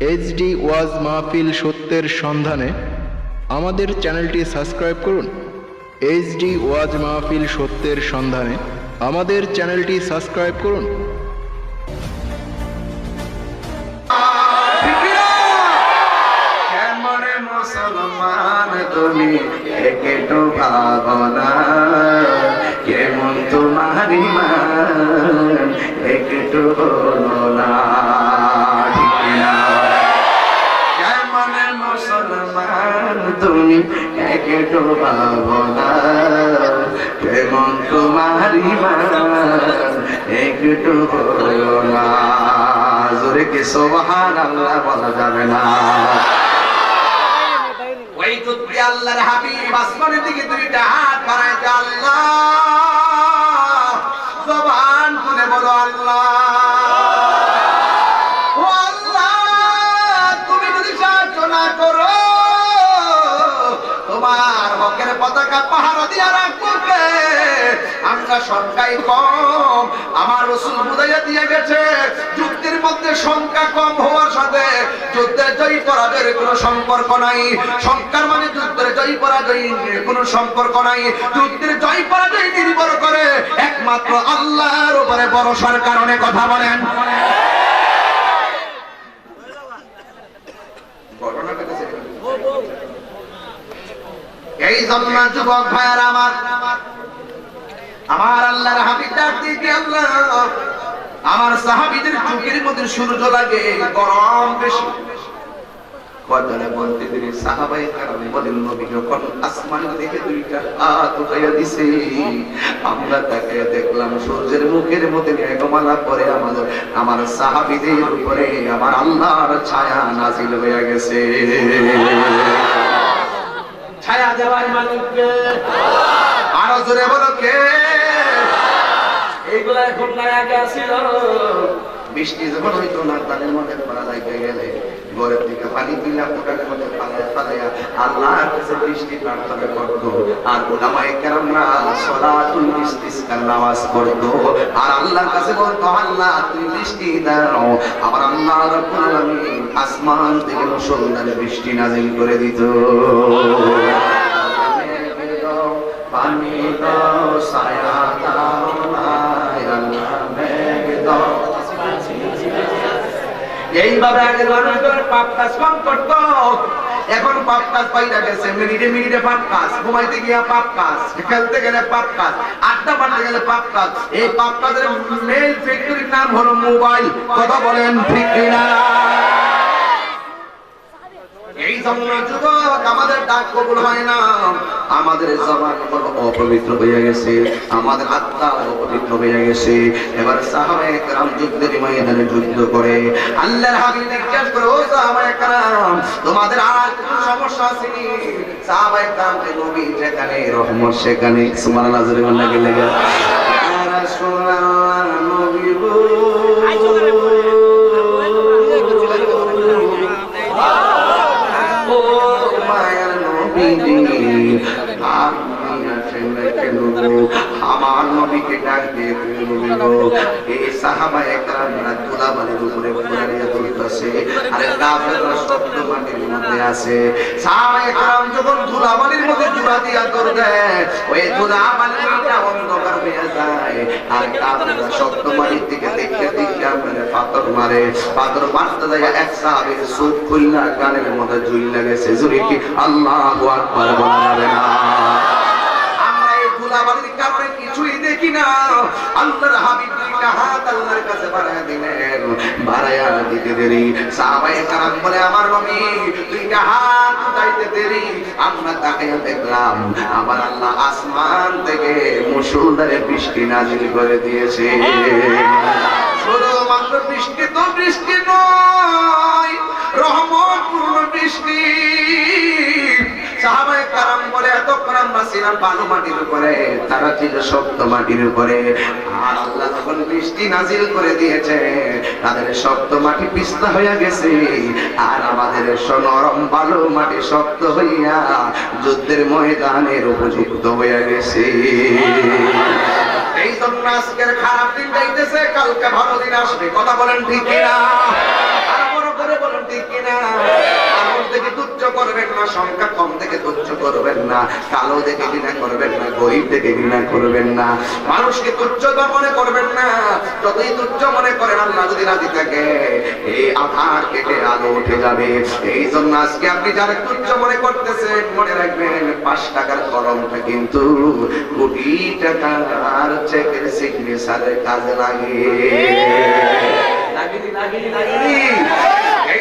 HD ওয়াজ মাহফিল সত্যের সন্ধানে আমাদের চ্যানেলটি সাবস্ক্রাইব করুন। এইচডি ওয়াজ মাহফিল সত্যের সন্ধানে আমাদের চ্যানেলটি সাবস্ক্রাইব করুন। মুসলমান তুমি? একটু ভাবনা। কেমন তোমারি একটু না। তুমি ভাবনা কেমন তোমারি একটু না। আল্লাহ বলা যাবে না। ওই যুদ্ধে আল্লাহর হাবিব, আসমানের দিকে দুইটা হাত বাড়াইতে আল্লাহ। পতাকা পাহারা দিয়া রাখব? আমরা সংখ্যাই কম, আমার রসুল বুঝাইয়া দিয়ে গেছে। যুদ্ধের মধ্যে সংখ্যা কম হওয়ার সাথে যুদ্ধের জয়ী পরাজয়ের কোনো সম্পর্ক নাই। সংখ্যার মানে যুদ্ধের জয়ী পরাজয় কোনো সম্পর্ক নাই। যুদ্ধের জয় পরাজয় নির্ভর করে একমাত্র আল্লাহর উপরে ভরসার কারণে কথা বলেন ঘটনাটা কাছে এই জন্য যুবক ভাইয়ার আমার আমার আল্লাহর আল্লাহ? আমার চোখের মধ্যে সূর্য লাগে, গরম বেশি। আমরা তাকে দেখলাম সূর্যের মুখের মধ্যে মেঘমালা আমাদের, আমার সাহাবিদের উপরে আমার আল্লাহর ছায়া নাজিল হয়ে গেছে। দেওয়ার মালিককে। আরও জোরে বলো কে? এইগুলা এখন নাই আগে আসিল। বৃষ্টি যখন হইতো না তাদের মধ্যে পড়া যাইতে গেলে ঘরের দিকে পানি দিলা ওটার মধ্যে পালায় পালাইয়া আল্লাহর কাছে বৃষ্টি প্রার্থনা করতো। আর ওলামায়ে কেরামরা সলাতুল ইস্তিসকার নামাজ পড়তো। আর আল্লাহর কাছে বলতো আল্লাহ তুমি বৃষ্টি দাও আবার আল্লাহ রাব্বুল আলামিন আসমান থেকে মুষলধারে বৃষ্টি নাজিল করে দিত। এইভাবে মানুষজন পাপ কাজ কম এখন পাপ কাজ পাইটা গেছে। মিনিটে মিনিটে পাপ কাজ। ঘুমাইতে গিয়া পাপ কাজ। খেলতে গেলে পাপ কাজ। আড্ডা মারতে গেলে পাপ কাজ। এই পাপ কাজের মেল ফ্যাক্টরির নাম হলো মোবাইল কথা বলেন ঠিক এই জন্য যুবক আমাদের ডাক কবুল হয় না আমাদের জবান হলো অপবিত্র হয়ে গেছে আমাদের আত্মা অপবিত্র হয়ে গেছে এবার সাহাবায়ে کرام যুদ্ধের ময়দানে যুদ্ধ করে আল্লাহর হাবিব জিজ্ঞেস করে ও সাহাবায়ে کرام তোমাদের আর কোনো সমস্যা আছে নি সাহাবায়ে کرام কে নবী যেখানে রহমত সেখানে সুবহানাল্লাহ জোরে বললে গেলে ইয়া রাসূলুল্লাহ নবী গো আমার নবীকে ডাক দিয়ে এই সাহাবা একরামরা তুলাবালির উপরে ফুলারিয়া তুলতেছে আরে কাফেররা শব্দ মাটির মধ্যে আছে। সাহাবা একরাম যখন ধুলাবালির মধ্যে জুড়া দিয়া করে দেয় ওই ধুলাবালিটা অন্ধকার হয়ে যায়। আর কাফেররা শব্দ মাটির দিকে দেখতে দেখতে আপনাদের পাথর মারে। পাথর মারতে যায় এক সাহাবের চোখ খুললা কানের মধ্যে ঝুইলা গেছে জুড়ে কি আল্লাহু আকবার বলা যাবে না? আমরা এই ধুলাবালির কারণে কিছুই দেখি না? আল্লাহর হাবিব দুইটা হাত আল্লাহর কাছে বাড়ায় দিলেন। বাড়ায়া দিতে দেরি। সাহাবায়ে কারাম বলে, আমার নবী, দুইটা হাত উঠাইতে দেরি। আমরা দেখলাম, আমার আল্লাহ আসমান থেকে মুসুলধারে বৃষ্টি নাজিল করে দিয়েছে। শুধুমাত্র বৃষ্টি তো বৃষ্টি নয়, রহমতপূর্ণ বৃষ্টি। যুদ্ধের ময়দানের উপযুক্ত হইয়া গেছে। এই জন্য আজকের খারাপ দিন যাইতেছে, কালকে ভালো দিন আসবে। কথা বলেন ঠিক কিনা? করে বলেন ঠিক কিনা না মানুষ দেখে তুচ্ছ করবেন না সংখ্যা কম দেখে তুচ্ছ করবেন না কালো দেখে ঘৃণা করবেন না গরিব দেখে ঘৃণা করবেন না মানুষকে তুচ্ছ মনে করবেন না যতই তুচ্ছ মনে করেন আল্লাহ যদি রাজি থাকে এই আধার কেটে আলো উঠে যাবে। এই জন্য আজকে আপনি যারা তুচ্ছ মনে করতেছেন মনে রাখবেন পাঁচ টাকার কলমটা কিন্তু কোটি টাকার চেকের সিগনেচারের কাজে লাগে। লাগেনি লাগেনি লাগেনি।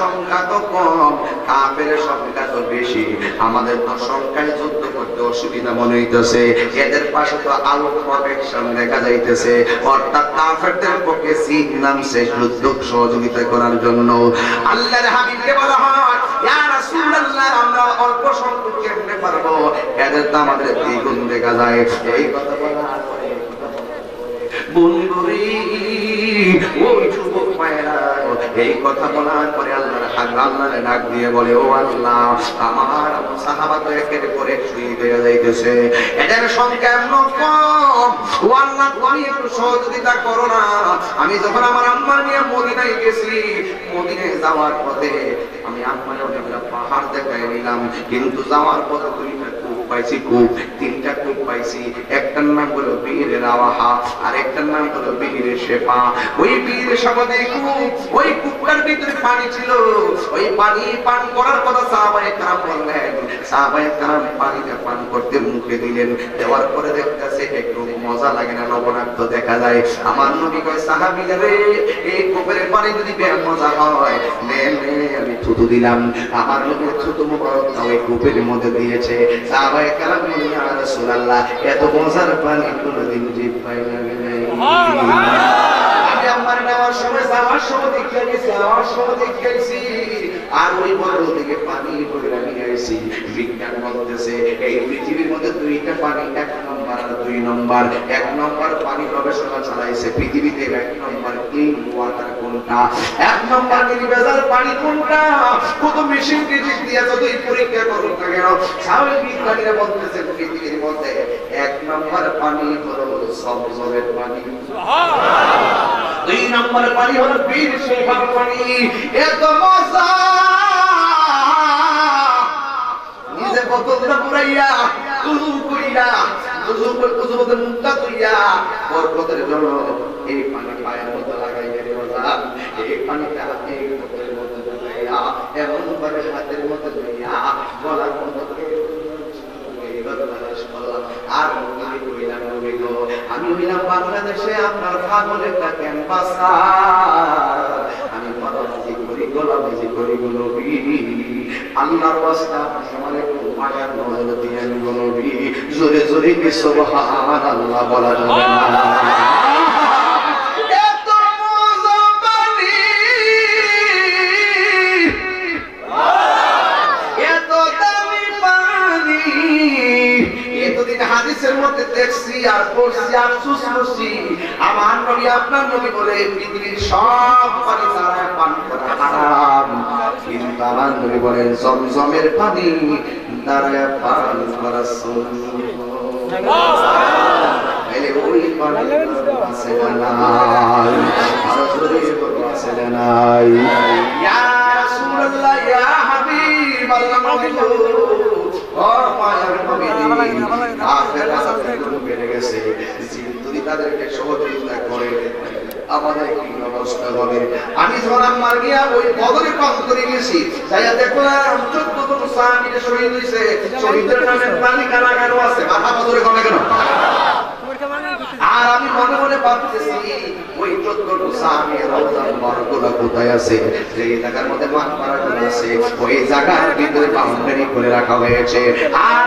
সংখ্যা তো কম, কাফের সংখ্যা তো বেশি। আমাদের তো সংখ্যায় যুদ্ধ করতে অসুবিধা মনে হইতেছে। এদের পাশে তো আলো প্রোটেকশন দেখা যাইতেছে। অর্থাৎ কাফেরদের পক্ষে সিট নামছে যুদ্ধ সহযোগিতা করার জন্য। আল্লাহর হাবিবকে বলা হয়, ইয়া আমরা ওই যুবক মায়েরা, এই কথা বলার পরে তুমি আমি যখন আমার আম্মা নিয়ে মদিনায় গেছি, মদিনায় যাওয়ার পথে আমি আম্মার অনেকটা পাহাড় দেখাই নিলাম। কিন্তু যাওয়ার পথে কূপ পাইছি তিনটা কূপ পাইছি। একটার নাম হলো বীরের আওয়াহা আর একটার নাম হলো বীরের শেফা। ওই বীরের ওই ভিতরে পানি ছিল। ওই পানি পান করার কথা সাহাবায়ে কারাম বললেন। সাহাবায়ে কারাম পানিটা পান করতে মুখে দিলেন। দেওয়ার পরে দেখতেছে একটু মজা লাগে না, লবণাক্ত দেখা যায়। আমার নবী কয় সাহাবীরা রে, এই কূপের পানি যদি বেশ মজা হয়, নে নে, আমি থুতু দিলাম। আমার নবী থুতু মুবারক মধ্যে দিয়েছে। সাহাবায়ে কারাম বললেন, ইয়া রাসূলুল্লাহ, এত মজার পানি কোনোদিন না আমি আমার নেওয়ার সময় যাওয়ার সময় দেখে গেছি আমার সময় আর ওই বড় থেকে পানি করে আমি গেছি। বিজ্ঞান বলতেছে, এই পৃথিবীর মধ্যে দুইটা পানি, এক নম্বর আর দুই নম্বর। এক নম্বর পানি গবেষণা চালাইছে, পৃথিবীতে এক নম্বর ক্লিন ওয়াটার কোনটা? এক নম্বর নির্ভেজাল পানি কোনটা? কত মেশিন টেজিক দিয়ে যতই পরীক্ষা করুন না কেন? স্বাভাবিক বিজ্ঞানীরা বলতেছে, পৃথিবীর মধ্যে এক নম্বর পানি হলো সবজলের পানি। দুই নম্বর পানি হলো বীর শেখার পানি এত মজা। নিজে বোতলটা পুরাইয়া, উজু কইরা উজু করে উজু মধ্যে মুখটা তুইয়া বরকতের জন্য এই পানি পায়ের মধ্যে লাগাইয়া মজা। এই পানিটা হাতে বোতলের মধ্যে লাগাইয়া এমন ভাবে হাতের মধ্যে আর কইলাম নবী গো, আমি হইলাম বাংলাদেশে আপনার পাগলের ক্যাম্পাস। আমি পরাজি করি গোলাবাজি করি গোলবি আল্লাহর আপনি আমার একটু মায়ার নজর দিয়েন গোলবি জোরে জোরে কি সুবহানাল্লাহ বলা যাবে না। পড়ছি আর শুনছি আমার নবী আপনার নবী বলে পৃথিবীর সব পানি তারা পান করা হারাম। কিন্তু আমার নবী বলেন জমজমের পানি দাঁড়ায় পান করা না ইয়া রাসূলুল্লাহ, ইয়া হাবিব যদি তাদেরকে সহযোগিতা করে আমাদের কি অবস্থা হবে? আমি যখন মার গিয়া ওই বদরে পান করে গেছি তাই দেখলাম চোদ্দ সাহাবীরা শহীদ হয়েছে শহীদের নামে তালিকা লাগানো আছে মাথা বদরে কোনে কেন আর আমি মনে মনে ওই চোদ্দটো আমি রওজান বরগুলো কোথায় আছে? মধ্যে পাড়াগুলো আছে, ওই জায়গার ভিতরে বাউন্ডারি রাখা হয়েছে। আর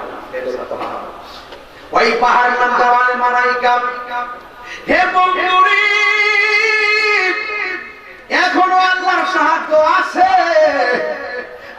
ওই পাহাড় নাম জবানে মালাইকা। হে বন্ধুরি এখনও আল্লাহর সাহায্য আছে।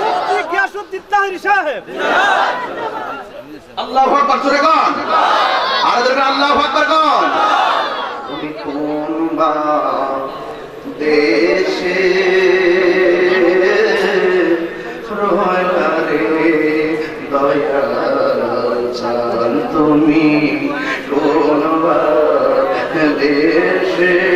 মুফতি গিয়াসউদ্দিন তাহরি সাহেব? আল্লাহ আকবার, জোরে কন। আর জোরে আল্লাহ আকবার কন। তুমি কোন দেশে রয়লারে দয়াল চান তুমি কোন দেশে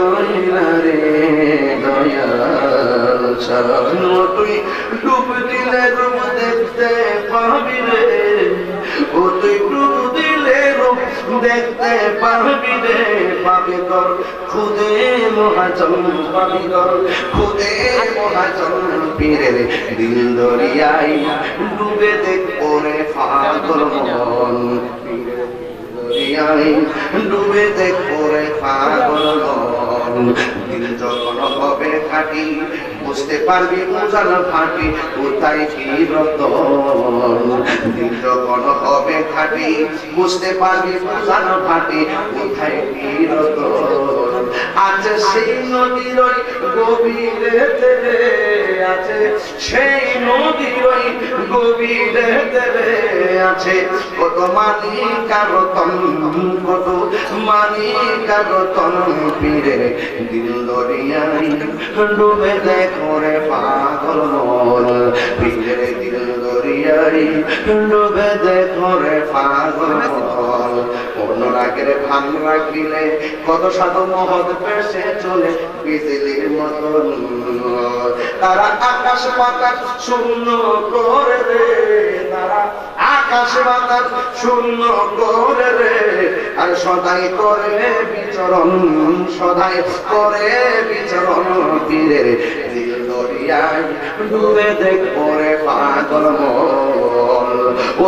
ছাড়ান তুই ডুব দিলে রূপ দেখতে পাবি রে। ও তুই ডুব দিলে রূপ দেখতে পাবি রে। পাবি তোর, খুদে মহাজন, পাবি তোর, খুদে মহাজন পীরে রে দিল দরিয়াই ডুবে দেখ ওরে ফাগল মন। দরিয়াই ডুবে দেখ পাগল দিল যখন হবে খাটি, বুঝতে পারবি মোজান ফাটি কোথায় কি রতন। দিল যখন হবে খাটি, বুঝতে পারবি মোজান ফাটি কোথায় কি রতন। আছে সেই নদীর ওই গভীরেতে আছে সেই নদীর ওই গভীরেতে আছে কত মালিক আর কত পীরে, দিল ডুবে দেখো রে পাগল পীরে, দিল ডুবে দেখো রে পাগল অন্য রাগের ভান রাখিলে কত সাধু মহৎ পেশে চলে বিজলির মতন। তারা আকাশ পাতাল শূন্য করে রে তারা আকাশ বাতাস শূন্য করে রে। আর সদাই করে বিচরণ, সদাই করে বিচরণ তীরে। ডুবে দেখ পরে পাগল মন ও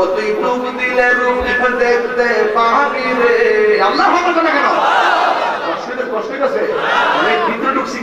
দিলে রূপ দেখতে পাবি রে। আল্লাহ হবে না কেন কষ্ট কষ্ট আছে অনেক ভিতরে ঢুকছি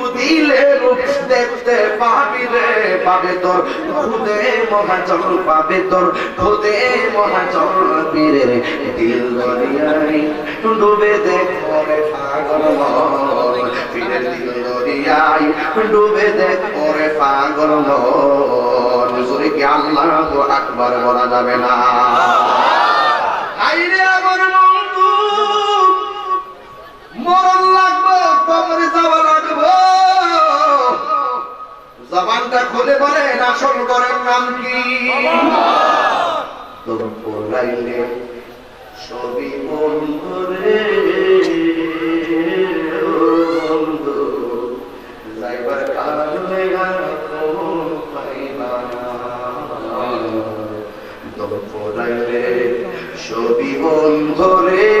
দিলে রূপ দেখতে পাবি রে, পাবে তোর, খুদে মহাজন পাবে তোর, খুদে মহাজন পীরে দিল দরিয়াই ডুবে দেখো পাগল পীরে দিল দরিয়াই ডুবে দেখো রে পাগল জোরে কি আল্লাহ আকবার বলা যাবে না? নাম কি তো বলাইলে সবই বন্ধু রে যাইবার কারণে না? দপরাইলে সবই বন্ধু রে